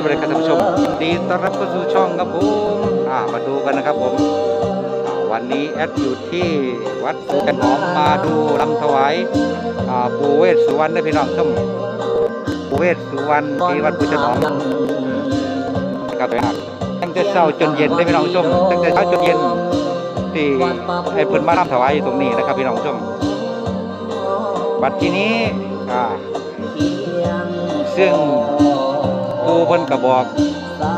สวัสดีครับท่านผู้ชมดีต้อนรับเข้าสู่ช่องครับผมอ่ามาดูกันนะครับผมอ่าวันนี้แอดอยู่ที่วัดภูกันหอมมาดูลำถวายอ่าปูเวสสุวรรณนะพี่น้องชมปูเวสสุวรรณที่วัดภูกันหอมนะครับตั้งแต่เช้าจนเย็นได้พี่น้องชมตั้งแต่เช้าจนเย็นที่ไอ้เพิ่นมาลำถวายอยู่ตรงนี้นะครับพี่น้องชมบัดทีนี้อ่าซึ่ง ปูเพิ่นกระบอก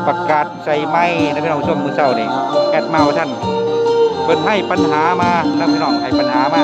ประกาศใส่ไม้นะพี่น้องชมมือเศร้านี่แอดเมาท่านเพิ่นให้ปัญหามานะพี่น้องให้ปัญหามา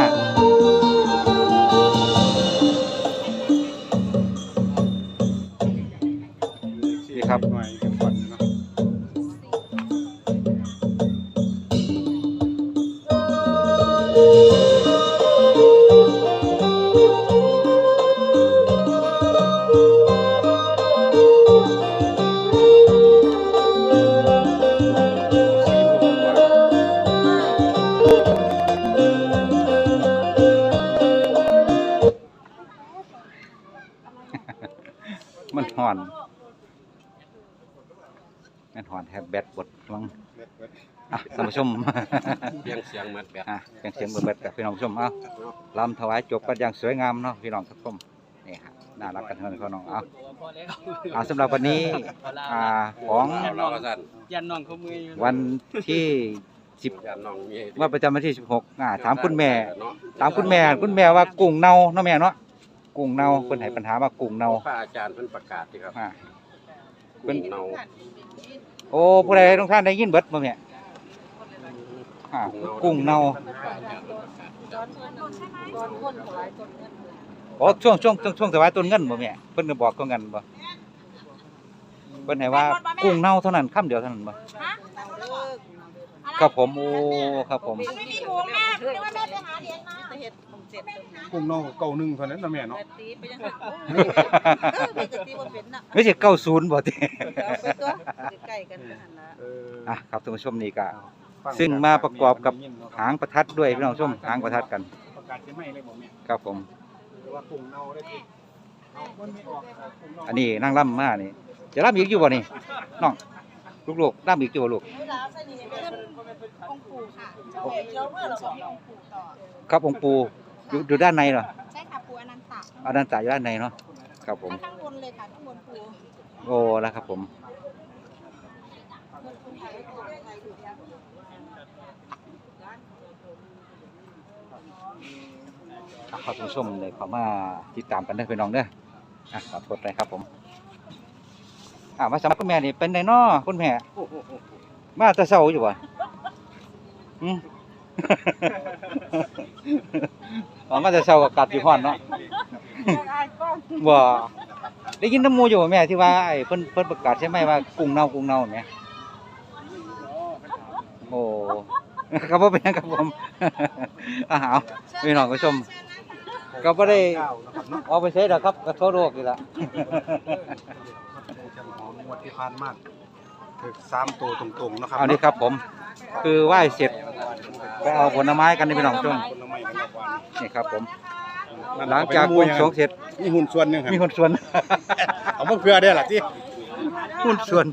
มันห่อนแทบแบตบดลังเบิดเบิดอะท่านผู้ชมเสียงเสียงเหมือนแบบอะเสียงเสียงเบิดๆกับพี่น้องผู้ชมเอ้าลำถวายจบกันอย่างสวยงามเนาะพี่น้องทุกคนนี่ฮะน่ารักกันเท่านั้นพี่น้องเอ้าพอแล้วอ่าสำหรับวันนี้อ่าของยันน้องก็สั่นยันน้องเขามืออยู่วันที่สิบยันน้องมีว่าประจำวันที่สิบหกอ่าถามคุณแม่เนาะถามคุณแม่คุณแม่ว่ากุ้งเน่าเนาะแม่เนาะกุ้งเน่าเพิ่นให้ปัญหาว่ากุ้งเน่าพระอาจารย์เพิ่นประกาศสิครับอ่าเพิ่นเนา โอ้ผู้ใดทุกท่านได้ยินเบิดบ่แม่อ่ากุ้งเน่าโอ้ช่วงช่วงช่วงช่วงถวายต้นเงินบ่แม่เพิ่นก็บอกต้นเงินบ่เพิ่นให้ว่ากุ้งเน่าเท่านั้นคำเดียวเท่านั้นบ่ครับผมโอ้ครับผมไม่มีถุงแม่เรียกว่าแม่ไปหาเหรียญ มาเฮ็ดผมเจ็บกุ้งเน่าเก่าหนึ่งเท่านั้นนะแม่เนาะตีไปยังหาเออไปตีบ่เป็นน่ะไม่ใช่90บ่ติเอาไปตัวใกล้กันหันละเอออะครับท่านผู้ชมนี่ก็ ฟัซึ่งมาประกอบกับ หางประทัดด้วยพี่น้องผู้ชมหางประทัดกันประกาศใช่ไหมเลยบอกแม่ครับผม หรือว่ากุ้งเน่าได้ที่เอามันไม่ออกครับกุ้งเาอันนี้นั่งล่ำมานี่จะล่ำอีกอยู่บ่นี่น้องลูกๆล่ำอีกอยู่บ่ลูกเวลาใส่นี่เป็นองค์ปู่ค่ะเราเมื่อเราบอกองค์ปู่ต่อครับองค์ปู อยู่อยู่ด้านในเหรอใช่ค่ะปู่อนันตะเอาด้านใต้อยู่ด้านในเนาะครับผมข้างบนเลยค่ะข้างบนปู่โอ้แล้วครับผมอะครับท่านผู้ชมเลยเข้ามาติดตามกันได้อพี่น้องเด้ออะขอโทษเลยครับผมอ่ามาสมัครคุณแม่นี่เป็นไงน้อคุณแม่ มาแต่เช้าอยู่บ่อืม ออกมาแต่เช้ากับกัดอยู่พอนเนาะบ่ได้ยินน้ำหมูอยู่บ่แม่ที่ว่าไอ้เพิ่นเพิ่นประกาศใช่ไหมว่ากุ้งเน่ากุ้งเน่าแม่โอ้ครับบ่เป็นหยังครับผมอาหารพี่น้องผู้ชม ก็บ่ได้เก้านะครับเนาะเอาไปใช้ดอกครับก็โทษโรคนี่ล่ะจำของงวดที่ผ่านมาถึกสามตัวตรงๆนะครับเอานี่ครับผม คือไหว้เสร็จ ไปเอาผลไม้กันนี่พี่น้องผู้ชมผลไม้กันแล้ววันนี่ครับผมนั่นหลังจากบวงสรวงเสร็จมีหุ่นส่วนหนึงครับมีคนชวน เอามาเพื่อได้ล่ะที่หุ้นส่วน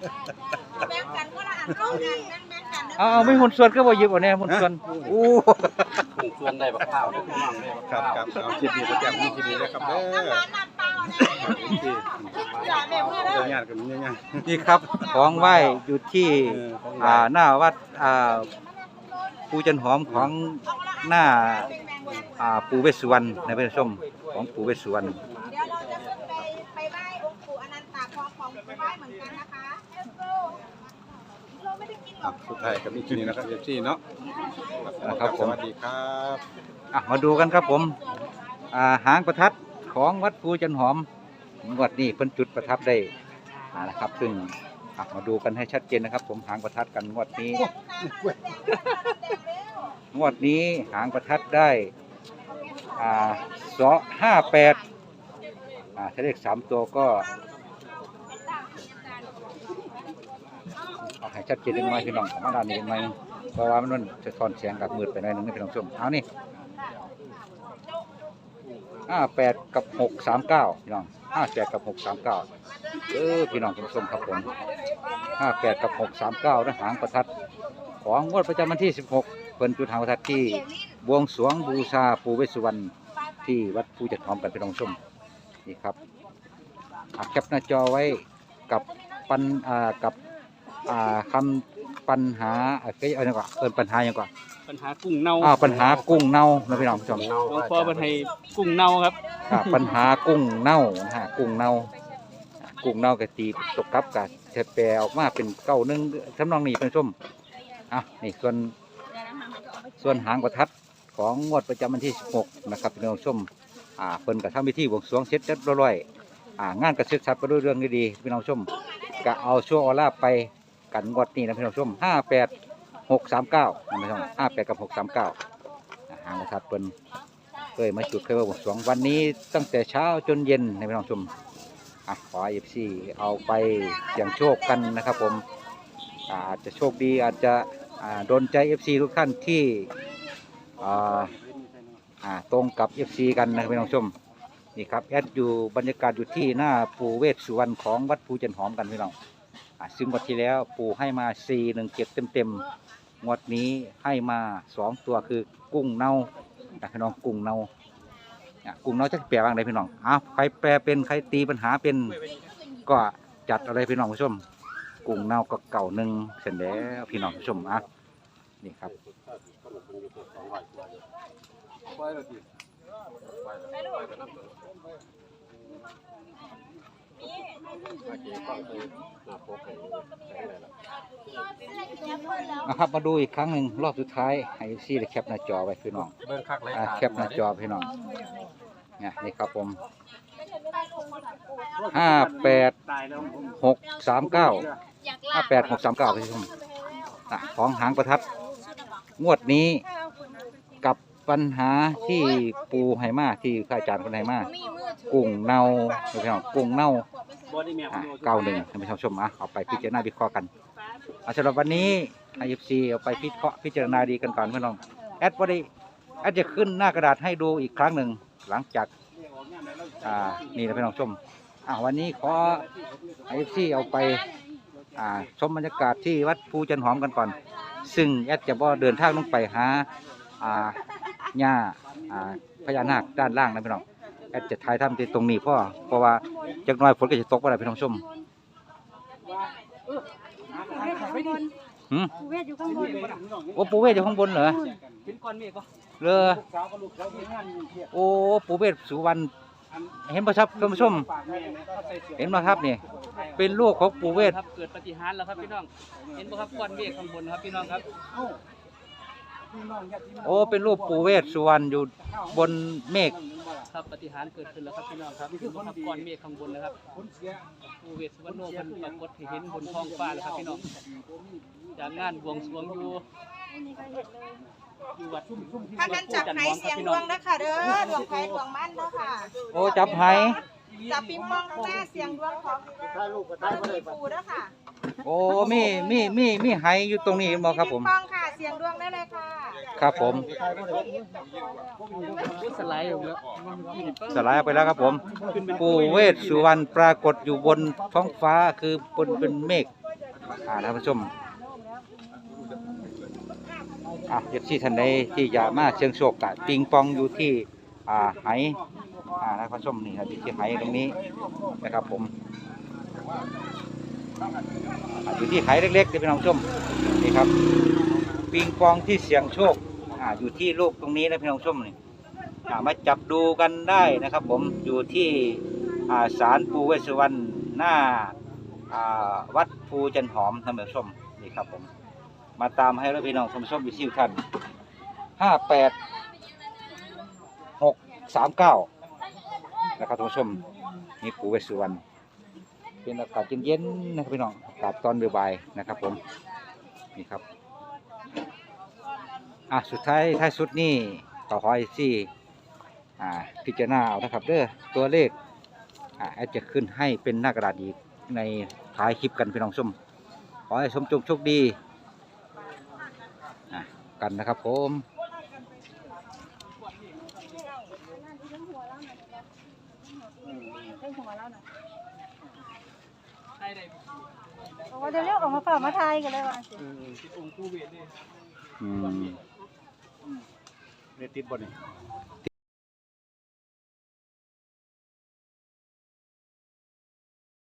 แบ่งกันก็ละอันเข้ากันแบ่งกันเอาเอาไม่หุ้นส่วนก็บ่หยิบเอาแน่หุ้นส่วนอู้ชวนได้บักข้าวได้พี่น้องได้บักครัข้าบวครับเอาคลิปนี้ก็แก้มนี่คลิปนี้นะครับเด้อน้ำหวานน้ำเปล่าเนี่ยอย่าแม่เมื่อเดี๋เด้ยวอญาติกันยังไงนี่ครับของไหว้อยู่ที่เออของอ่าหลานหน้าวัดอ่า ปูจันหอมของหน้าอ่าปูเวสสุวรรณในพระชมของปูเวสสุวรรณเดี๋ยวเราจะขึ้นไปไปไหว้องค์ปู่อนันตาของของไหว้เหมือนกันนะคะ Let's go เราไม่ได้กินหรอะอกสุดท้ายกับนี่คลิปนี้นะครับเอฟซีเนาะนะครับผสมวัสดีครับอะมาดูกันครับผมอ่าหางประทัดของวัดปูจันหอมงวดนี้เพิ่นจุดประทับได้อ่านะครับ ซึ่ง อะมาดูกันให้ชัดเจนนะครับ ผมหางประทัดกันงวดนี้ งวดนี้หางประทัดได้อ่าสองห้าแปดอ่าถ้าเลขสามตัวก็เอาให้ชัดเจนหน่อยพี่น้องมาด้านนี้หน่อยเพราะว่ามันจะทอนเสียงกับมืดไปหน่อยหนึงนะพี่น้องชมเอานี่ ห้าแปดกับหกสามเก้าพี่น้องห้าแปดกับหกสามเก้าเออพี่น้องผู้ชมครับผมห้าแปดกับหกสามเก้านะหางประทัด ของงวดประจำวันที่สิบหกเพิ่นจุดหางประทัดที่บวงสรวงบูชาปู่เวสุวรรณที่วัดภูจัดหอมกันพี่น้องชมนี่ครับอัดแคปหน้าจอไว้กับปัญอ่ากับอ่าคำปัญหาเอ้ยเอาอย่างก่อนเอินปัญหาอย่างก่อน ปัญหากุ้งเน่าอ้าวปัญหากุ้งเน่านะพี่น้องผู้ชมเน่าหลวงพ่อเป็นให้กุ้งเน่าครับอ่าปัญหากุ้งเน่านะฮะกุ้งเน่าอ่ากุ้งเน่ากะตีตกกับกะเทแปลออกมาเป็นเก้าหนึ่งทำนองนี้เป็นส้มอะนี่ส่วนส่วนหางประทัดของงวดประจำวันที่ 16 นะครับพี่น้องชมอ่าเพิ่นกะทำพิธีบวงสรวงเสร็จเรียบร้อยอ่างานกระซึกชับไปด้วยเรื่องดีๆพี่น้องชมกะเอาชั่วออลาไปกันงวดนี้นะพี่น้องชม58 639นะพี่น้อง58กับ639อ่าหางประทัดเพิ่นเคยมาจุดเคยมาบวงสรวงวันนี้ตั้งแต่เช้าจนเย็นในพี่น้องชมอะขอเอฟซีเอาไปเสี่ยงโชคกันนะครับ ผมอาจจะโชคดีอาจจะโดนใจเอฟซีทุกท่านที่อ่าอ่าตรงกับเอฟซีกันนะครับพี่น้องชมนี่ครับแอดอยู่บรรยากาศอยู่ที่หน้าปูเวสสุวรรณของวัดภูจันหอมกันพี่น้อง ซึ่งวันที่แล้วปู่ให้มา 4 1 7 เต็มเต็มๆงวดนี้ให้มาสองตัวคือกุ้งเน่านะพี่น้องกุ้งเนาอะกุ้งเน่าจะแปลว่าอะไรพี่น้องอ้าวใครแปลเป็นใครตีปัญหาเป็นก็จัดอะไรพี่น้องผู้ชม กุ้งเน่าก็เก่าหนึ่งเสร็จแล้วพี่น้องผู้ชมอะนี่ครับป ล่อยแล้วดินะครับมาดูอีกครั้งหนึ่งรอบสุดท้ายให้ซีได้แคปหน้าจอไว้พี่น้องเบิ่งคักเลยอะแคปหน้าจอพี่น้องเนี่ยนี่ครับผมห้าแปดหกสามเก้าห้าแปดหกสามเก้าพี่ชมอะของหางประทัดงวดนี้กับปัญหาที่ปูไหมาที่ข้าอาจารย์คนไหมากุ้งเน่าพี่น้องกุ้งเน่าบ อดี้แมวอะเก้าหนึ่งท่านผู้ชมอะเอาไปพิจารณาวิเคราะห์กันอะสำหรับวันนี้ไอเอฟซีเอาไปพิเคราะห์พิจารณาดีกันก่อนพี่น้องแอดวันนี้แอดจะขึ้นหน้ากระดาษให้ดูอีกครั้งหนึ่งหลังจากอ่านี่นะพี่น้องชมอะวันนี้ขอไอเอฟซีเอาไปอ่าชมบรรยากาศที่วัดภูจันหอมกันก่อน ซึ่งแอดจะบ่เดินทางลงไปหาอ่าหญ้าอ่าพญานาคด้านล่างนะพี่น้อง แอดจะถ่ายทำที่ตรงนี้เพราะเพราะว่าจักหน้อยฝนก็จะตกไปแล้วพี่น้องชมหืมเวทอยู่ข้างบนโอ้ปูเวศอยู่ข้างบนเหรอเป็นก้อนเมฆปะเรือโอ้ปูเวศสุวรรณเห็นป่ะครับท่านผู้ชม เห็นไหมครับนี่เป็นลูกของปูเวศครับเกิดปฏิหารย์แล้วครับพี่น้อง เห็นปะครับก้อนเมฆข้างบนครับพี่น้องครับ โอ้เป็นลูกปูเวศสุวรรณอยู่บนเมฆครับปฏิหารย์เกิดขึ้นแล้วครับพี่น้องครับนี่คือครับก้อนเมฆข้างบนนะครับภูเวศสุวรรณโนมันปรากฏให้เห็นบนท้องฟ้าแล้วครับพี่น้องจากงานบวงสรวงอยู่อยู่วัดชุ่มชุ่มที่ถ้าวักัดนผู้จับจันไหหอมคเสีรับยงพี่ดน้อวงงนะคะเด้อดวงไฟดวงมันเด้อค่ะ โอ้จับไห จับปิงปองข้างหน้าเสียงดวงของมีปูเด้อค่ะโอ้มีมีมีมีไหอยู่ตรงนี้บ่ครับผม ปิงปองค่ะเสียงดวงได้เลยค่ะครับผมสไลด์อยู่แล้วสลายออกไปแล้วครับผม ปูเวศสุวรรณปรากฏอยู่บนท้องฟ้าคือบนเป็นเมฆอ่าท่านผู้ชมอะเอฟซีท่านใดที่จะมาเชิงโชคกะปิงปองอยู่ที่อ่าไห อ่าท่านผู้ชมนี่ครับอยู่ที่ไหตรงนี้นะครับผมอ่าอยู่ที่ไหเล็กๆที่เป็นน้องชมนี่ครับปิงปองที่เสียงโชคอ่าอยู่ที่ลูกตรงนี้นะพี่น้องชมนี่อ่ามาจับดูกันได้นะครับ ผมอยู่ที่อ่าศาลปูเวสสวรรณหน้าอ่าวัดภูจันหอมท่านผู้ชมนี่ครับผมมาตามให้แล้วพี่น้องท่านผู้มอยู่ที่ท่านห้าแปดหกสามเก้า นะครับท่านผู้ชมนี่ปูเวสสุวรรณเป็นอากาศเย็นๆนะครับพี่น้องอากาศตอนบ่ายๆนะครับ ผมนี่ครับอะสุดท้ายท้ายสุดนี่ก็ขอให้ที่อ่าพิจารณาเอานะครับเด้อตัวเลขอ่าแอดจะขึ้นให้เป็นหน้ากระดาษอีกในท้ายคลิปกันพี่น้องชมขอให้ชมจงโชคดีอะกันนะครับผมายได้โอ้เดี๋ยวเรียกออกมาเปล่ามาไทยกันเลยว่ะติดองค์ปูเวทเลยอืมเนี่ยติดบ่นี่